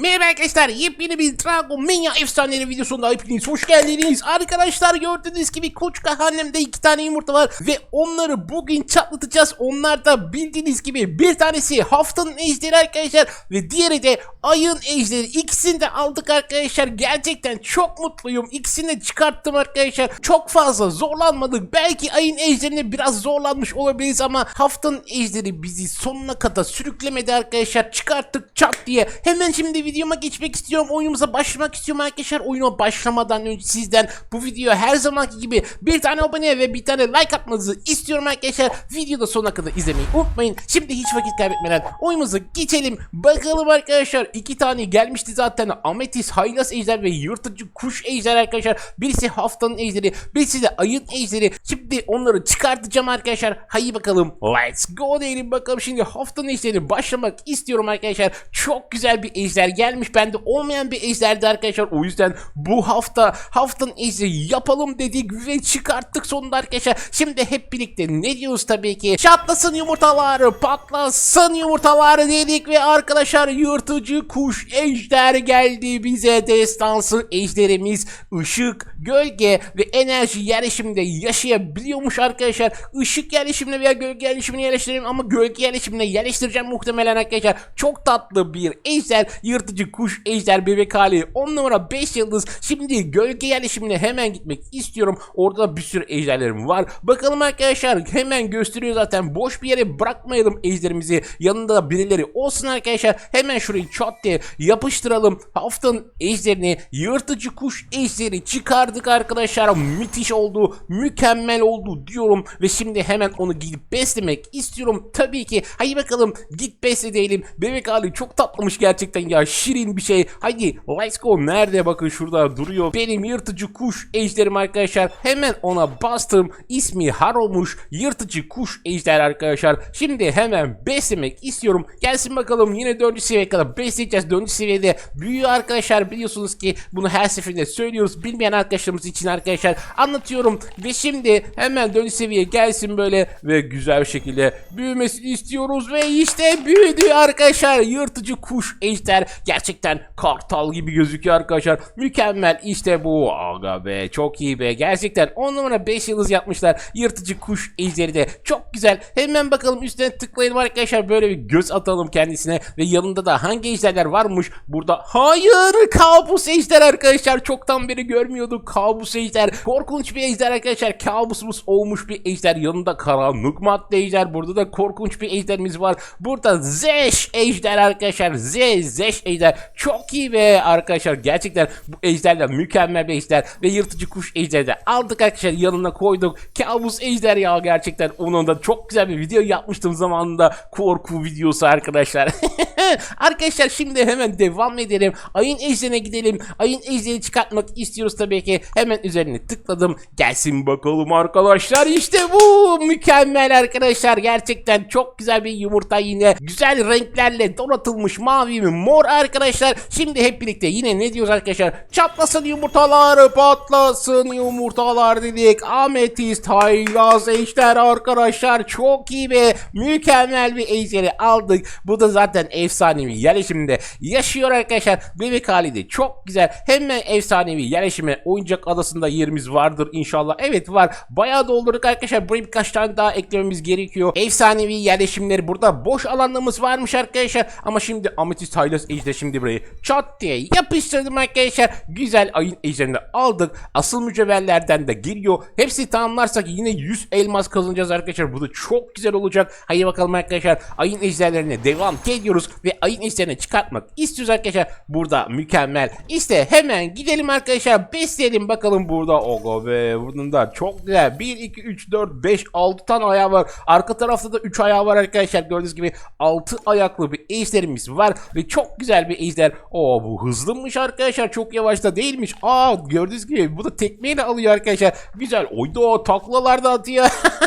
Merhaba arkadaşlar yepyeni bir Dragon Mania efsaneleri videosunda hepiniz hoş geldiniz. Arkadaşlar gördüğünüz gibi koç kahanemde iki tane yumurta var ve onları bugün çatlatacağız. Onlar da bildiğiniz gibi bir tanesi haftanın ejderi arkadaşlar ve diğeri de ayın ejderi. İkisini de aldık arkadaşlar. Gerçekten çok mutluyum. İkisini de çıkarttım arkadaşlar. Çok fazla zorlanmadık. Belki ayın ejderine biraz zorlanmış olabiliriz ama haftanın ejderi bizi sonuna kadar sürüklemedi arkadaşlar. Çıkarttık çat diye. Hemen şimdi videoma geçmek istiyorum. Oyunumuza başlamak istiyorum arkadaşlar. Oyuna başlamadan önce sizden bu videoya her zamanki gibi bir tane abone ve bir tane like atmanızı istiyorum arkadaşlar. Videoda sonuna kadar izlemeyi unutmayın. Şimdi hiç vakit kaybetmeden oyunumuza geçelim. Bakalım arkadaşlar. iki tane gelmişti zaten. Ametis, Haylaz Ejder ve Yırtıcı Kuş Ejder arkadaşlar. Birisi haftanın ejderi, birisi de ayın ejderi. Şimdi onları çıkartacağım arkadaşlar. Haydi bakalım. Let's go diyelim bakalım. Şimdi haftanın ejderi başlamak istiyorum arkadaşlar. Çok güzel bir ejder gelmiş. Bende olmayan bir ejderdi arkadaşlar. O yüzden bu hafta haftanın ejderi yapalım dedik ve çıkarttık sonunda arkadaşlar. Şimdi hep birlikte ne diyoruz tabii ki? Çatlasın yumurtalar, patlasın yumurtalar dedik ve arkadaşlar yırtıcı kuş ejder geldi bize destansı ejderimiz ışık, gölge ve enerji yerleşiminde yaşayabiliyormuş arkadaşlar. Işık yerleşimine veya gölge yerleşimine yerleştirelim ama gölge yerleşimine yerleştireceğim muhtemelen arkadaşlar. Çok tatlı bir ejder, yırtıcı kuş ejder bebek hali 10 numara 5 yıldız. Şimdi gölge yerleşimine hemen gitmek istiyorum. Orada da bir sürü ejderlerim var. Bakalım arkadaşlar hemen gösteriyor zaten. Boş bir yere bırakmayalım ejderimizi. Yanında da birileri olsun arkadaşlar. Hemen şurayı çat diye yapıştıralım. Haftanın ejderini yırtıcı kuş ejderi çıkardık arkadaşlar. Müthiş oldu. Mükemmel oldu diyorum. Ve şimdi hemen onu gidip beslemek istiyorum. Tabii ki. Haydi bakalım git besle diyelim. Bebek hali çok tatlımış gerçekten ya. Şirin bir şey. Haydi let's go. Nerede bakın şurada duruyor. Benim yırtıcı kuş ejderim arkadaşlar. Hemen ona bastım. İsmi Haro'muş. Yırtıcı kuş ejder arkadaşlar. Şimdi hemen beslemek istiyorum. Gelsin bakalım yine 4. seviyeye kadar besleyeceğiz. 4. seviyede büyüyor arkadaşlar. Biliyorsunuz ki bunu her seferinde söylüyoruz. Bilmeyen arkadaşlarımız için arkadaşlar anlatıyorum. Ve şimdi hemen 4. seviyeye gelsin böyle ve güzel bir şekilde büyümesini istiyoruz. Ve işte büyüdü arkadaşlar. Yırtıcı kuş ejder. Gerçekten kartal gibi gözüküyor arkadaşlar. Mükemmel işte bu. Aga be çok iyi be. Gerçekten 10 numara 5 yıldız yapmışlar. Yırtıcı kuş ejderi de çok güzel. Hemen bakalım üstüne tıklayalım arkadaşlar. Böyle bir göz atalım kendisine. Ve yanında da hangi ejderler varmış? Burada hayır kabus ejder arkadaşlar. Çoktan beri görmüyorduk kabus ejder. Korkunç bir ejder arkadaşlar. Kabusumuz olmuş bir ejder. Yanında karanlık madde ejder. Burada da korkunç bir ejderimiz var. Burada zeş ejder arkadaşlar. Z, zeş ejder. Çok iyi be arkadaşlar. Gerçekten bu ejderler mükemmel bir ejder. Ve yırtıcı kuş ejderi de aldık arkadaşlar. Yanına koyduk. Kabus ejder ya gerçekten. Onun da çok güzel bir video yapmıştım zamanında. Korku videosu arkadaşlar. arkadaşlar şimdi hemen devam edelim. Ayın ejderine gidelim. Ayın ejderi çıkartmak istiyoruz tabii ki. Hemen üzerine tıkladım. Gelsin bakalım arkadaşlar. İşte bu. Mükemmel arkadaşlar. Gerçekten çok güzel bir yumurta yine. Güzel renklerle donatılmış mavi ve mor arkadaşlar. Şimdi hep birlikte yine ne diyoruz arkadaşlar? Çatlasın yumurtalar, patlasın yumurtalar dedik. Ametist, haylaz ejder arkadaşlar. Çok iyi ve mükemmel bir ejderi aldık. Bu da zaten efsanevi yerleşiminde yaşıyor arkadaşlar. Bebek hali çok güzel. Hemen efsanevi yerleşime oyuncak adasında yerimiz vardır inşallah. Evet var. Bayağı doldurduk arkadaşlar. Buraya birkaç tane daha eklememiz gerekiyor. Efsanevi yerleşimleri burada boş alanlarımız varmış arkadaşlar. Ama şimdi Ametist Haylaz Ejder şimdi burayı çat diye yapıştırdım arkadaşlar. Güzel ayın ejderini aldık. Asıl mücevherlerden de giriyor. Hepsi tamamlarsak yine 100 elmas kazanacağız arkadaşlar. Bu da çok güzel olacak. Haydi bakalım arkadaşlar. Ayın ejderlerine devam ediyoruz. Ve ayın ejderini çıkartmak istiyoruz arkadaşlar. Burada mükemmel. İşte hemen gidelim arkadaşlar. Besleyelim bakalım burada. Ogo be. Bunun da çok güzel. 1, 2, 3, 4, 5, 6 tane ayağı var. Arka tarafta da 3 ayağı var arkadaşlar. Gördüğünüz gibi 6 ayaklı bir ejderimiz var. Ve çok güzel bir ejder. Oo bu hızlıymış arkadaşlar. Çok yavaş da değilmiş. Aa gördüğünüz gibi bu da tekmeyle alıyor arkadaşlar. Güzel. Oydu taklalar da atıyor.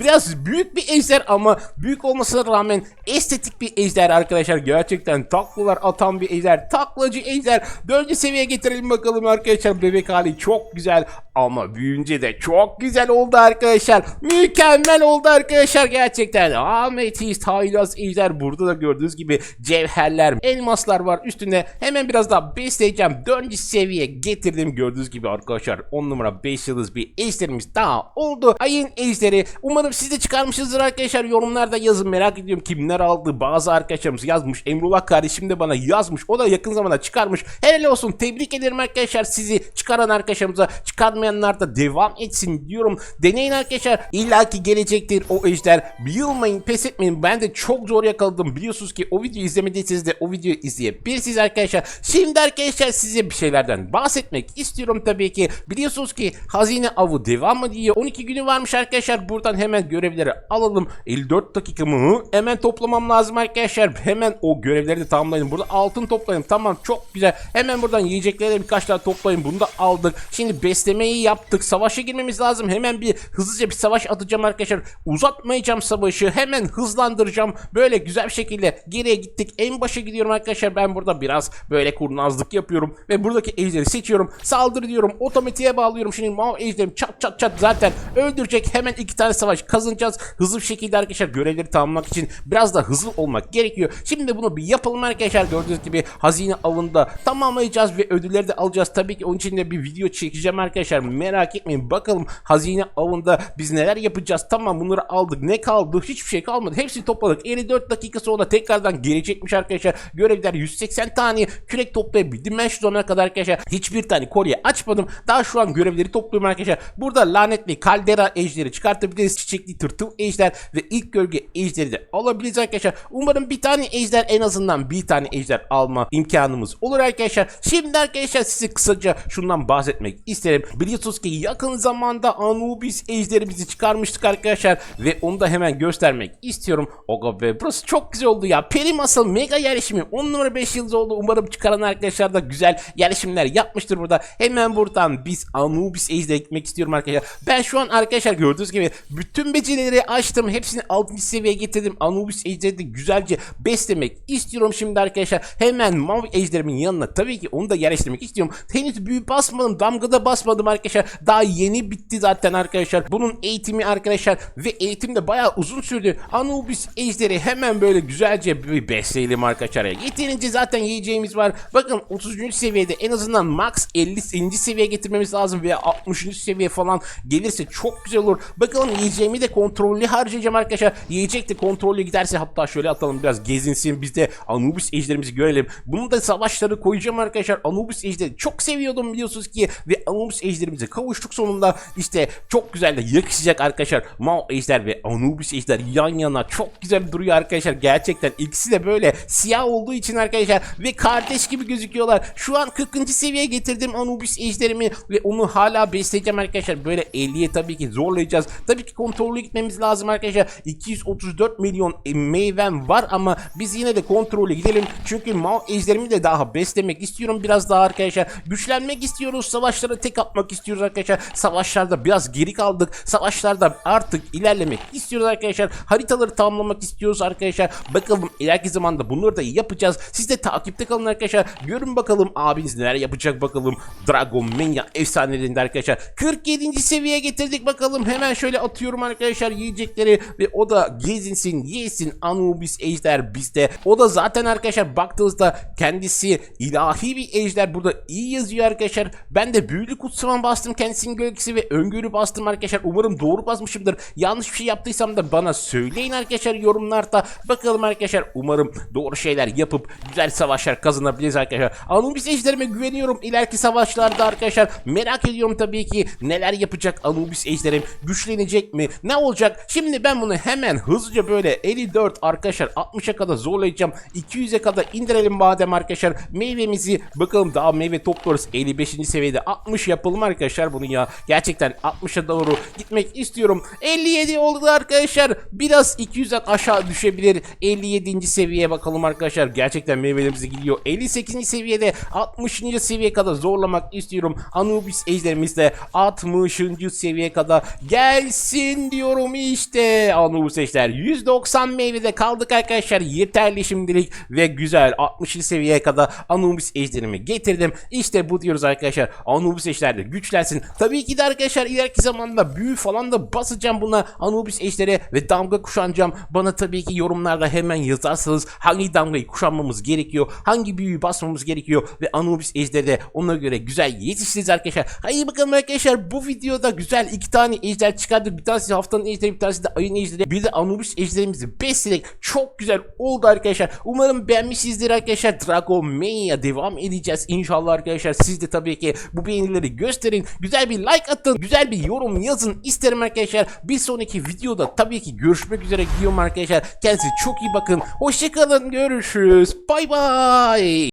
Biraz büyük bir ejder ama büyük olmasına rağmen estetik bir ejder arkadaşlar. Gerçekten taklalar atan bir ejder. Taklacı ejder. Dördüncü seviyeye getirelim bakalım arkadaşlar. Bebek hali çok güzel. Ama büyüyünce de çok güzel oldu arkadaşlar. Mükemmel oldu arkadaşlar gerçekten. Ametist, haylaz, ejder. Burada da gördüğünüz gibi cevherler, elmaslar var üstünde. Hemen biraz daha besleyeceğim. Dördüncü seviye getirdim. Gördüğünüz gibi arkadaşlar 10 numara 5 yıldız bir ejderimiz daha oldu. Ayın ejderi. Umarım siz de çıkarmışsınızdır arkadaşlar. Yorumlarda yazın merak ediyorum kimler aldı. Bazı arkadaşlarımız yazmış. Emrullah kardeşim de bana yazmış. O da yakın zamanda çıkarmış. Helal olsun. Tebrik ederim arkadaşlar sizi çıkaran arkadaşlarımıza. Çıkarmayanlar da devam etsin diyorum. Deneyin arkadaşlar. İlla ki gelecektir o ejder. Yılmayın pes etmeyin. Ben de çok zor yakaladım. Biliyorsunuz ki o videoyu izlemediyseniz de o videoyu izleyebilirsiniz arkadaşlar. Şimdi arkadaşlar size bir şeylerden bahsetmek istiyorum tabii ki. Biliyorsunuz ki hazine avı devam mı diye 12 günü varmış arkadaşlar. Buradan hemen görevleri alalım. 54 dakikamı hemen toplamam lazım arkadaşlar. Hemen o görevleri de tamamlayın. Burada altın toplayın. Tamam çok güzel. Hemen buradan yiyecekleri de birkaç tane toplayın. Bunu da aldık. Şimdi beslemeyi yaptık. Savaşa girmemiz lazım. Hemen bir hızlıca bir savaş atacağım arkadaşlar. Uzatmayacağım savaşı. Hemen hızlandıracağım. Böyle güzel bir şekilde geriye gittik. En başa gidiyorum arkadaşlar. Ben burada biraz böyle kurnazlık yapıyorum. Ve buradaki ejderi seçiyorum. Saldırı diyorum. Otomatiğe bağlıyorum. Şimdi mav ejderim çat çat çat zaten öldürecek. Hemen iki tane savaş kazanacağız. Hızlı bir şekilde arkadaşlar görevleri tamamlamak için biraz da hızlı olmak gerekiyor. Şimdi bunu bir yapalım arkadaşlar. Gördüğünüz gibi hazine avında tamamlayacağız ve ödülleri de alacağız. Tabii ki onun için de bir video çekeceğim arkadaşlar. Merak etmeyin. Bakalım hazine avında biz neler yapacağız. Tamam bunları aldık. Ne kaldı? Hiçbir şey kalmadı. Hepsini topladık. 54 dakika sonra tekrardan gelecekmiş arkadaşlar. Görevler 180 tane kürek toplayabildim. Ben şu zamana kadar arkadaşlar hiçbir tane kolye açmadım. Daha şu an görevleri topluyorum arkadaşlar. Burada lanetli kaldera ejderi çıkartabiliriz. Çiçekli tırtıl ejder ve ilk gölge ejderi de alabiliriz arkadaşlar. Umarım bir tane ejder en azından bir tane ejder alma imkanımız olur arkadaşlar. Şimdi arkadaşlar size kısaca şundan bahsetmek isterim. Biliyorsunuz ki yakın zamanda Anubis ejderimizi çıkarmıştık arkadaşlar ve onu da hemen göstermek istiyorum. Oga be burası çok güzel oldu ya. Peri Masal mega yerleşimi 10 numara 5 yıldız oldu. Umarım çıkaran arkadaşlar da güzel yerleşimler yapmıştır burada. Hemen buradan biz Anubis ejdere gitmek istiyorum arkadaşlar. Ben şu an arkadaşlar gördüğünüz gibi bütün becerileri açtım. Hepsini 6. seviyeye getirdim. Anubis ejderi de güzelce beslemek istiyorum şimdi arkadaşlar. Hemen mavi ejderimin yanına tabii ki onu da yerleştirmek istiyorum. Henüz büyü basmadım. Damgada basmadım arkadaşlar. Daha yeni bitti zaten arkadaşlar. Bunun eğitimi arkadaşlar ve eğitim de bayağı uzun sürdü. Anubis ejderi hemen böyle güzelce bir besleyelim arkadaşlar. Yeterince zaten yiyeceğimiz var. Bakın 30. seviyede en azından max 50. seviyeye getirmemiz lazım veya 60. seviye falan gelirse çok güzel olur. Bakalım yiyeceğimi de kontrollü harcayacağım arkadaşlar. Yiyecek de kontrollü giderse hatta şöyle atalım biraz gezinsin biz de Anubis ejderimizi görelim. Bunu da savaşları koyacağım arkadaşlar. Anubis ejderi çok seviyordum biliyorsunuz ki ve Anubis ejderimize kavuştuk sonunda. İşte çok güzel de yakışacak arkadaşlar. Mao ejder ve Anubis ejder yan yana çok güzel duruyor arkadaşlar. Gerçekten ikisi de böyle siyah olduğu için arkadaşlar ve kardeş gibi gözüküyorlar. Şu an 40. seviyeye getirdim Anubis ejderimi ve onu hala besleyeceğim arkadaşlar. Böyle 50'ye tabii ki zorlayacağız. Tabii ki kontrollü gitmemiz lazım arkadaşlar. 234 milyon e, meyvem var ama biz yine de kontrollü gidelim. Çünkü Mao ejderimi de daha beslemek istiyorum biraz daha arkadaşlar. Güçlenmek istiyoruz. Savaşlara tek atmak istiyoruz arkadaşlar. Savaşlarda biraz geri kaldık. Savaşlarda artık ilerlemek istiyoruz arkadaşlar. Haritaları tamamlamak istiyoruz arkadaşlar. Bakalım ileriki zamanda bunları da yapacağız. Siz de takipte kalın arkadaşlar. Görün bakalım abiniz neler yapacak bakalım. Dragon Mania efsanelerinde arkadaşlar. 47. seviyeye getirdik bakalım. Hemen şöyle arkadaşlar yiyecekleri ve o da gezinsin, yesin. Anubis ejder bizde. O da zaten arkadaşlar baktığınızda kendisi ilahi bir ejder. Burada iyi yazıyor arkadaşlar. Ben de büyülü kutsaman bastım kendisinin gölgesi ve öngörü bastım arkadaşlar. Umarım doğru basmışımdır. Yanlış bir şey yaptıysam da bana söyleyin arkadaşlar yorumlarda. Bakalım arkadaşlar umarım doğru şeyler yapıp güzel savaşlar kazanabiliriz arkadaşlar. Anubis ejderime güveniyorum. İleriki savaşlarda arkadaşlar merak ediyorum tabii ki neler yapacak Anubis ejderim. Güçlenecek mi? Ne olacak? Şimdi ben bunu hemen hızlıca böyle 54 arkadaşlar 60'a kadar zorlayacağım. 200'e kadar indirelim madem arkadaşlar. Meyvemizi bakalım daha meyve topluyoruz. 55. seviyede 60 yapalım arkadaşlar bunu ya. Gerçekten 60'a doğru gitmek istiyorum. 57 oldu arkadaşlar. Biraz 200'den aşağı düşebilir. 57. seviyeye bakalım arkadaşlar. Gerçekten meyvelerimiz gidiyor. 58. seviyede 60. seviyeye kadar zorlamak istiyorum. Anubis ejderimiz de 60. seviyeye kadar gelsin diyorum işte. Anubis ejder 190 meyvede kaldık arkadaşlar. Yeterli şimdilik ve güzel 60. seviyeye kadar Anubis ejderimi getirdim. İşte bu diyoruz arkadaşlar. Anubis ejder de güç güçlensin. Tabii ki de arkadaşlar ileriki zamanda büyü falan da basacağım buna Anubis ejderi ve damga kuşanacağım. Bana tabii ki yorumlarda hemen yazarsanız hangi damgayı kuşanmamız gerekiyor, hangi büyüyü basmamız gerekiyor ve Anubis ejderi de ona göre güzel yetiştiririz arkadaşlar. Haydi bakalım arkadaşlar bu videoda güzel iki tane ejder çıkardık. Bir tanesi haftanın ejderi, bir tanesi de ayın ejderi. Bir de Anubis ejderimizi besledik. Çok güzel oldu arkadaşlar. Umarım beğenmişsinizdir arkadaşlar. Dragon Mania devam edeceğiz inşallah arkadaşlar. Siz de tabii ki bu beğenileri gösterin. Güzel bir like atın. Güzel bir yorum yazın isterim arkadaşlar. Bir sonraki videoda tabii ki görüşmek üzere gidiyorum arkadaşlar. Kendinize çok iyi bakın. Hoşçakalın. Görüşürüz. Bay bay.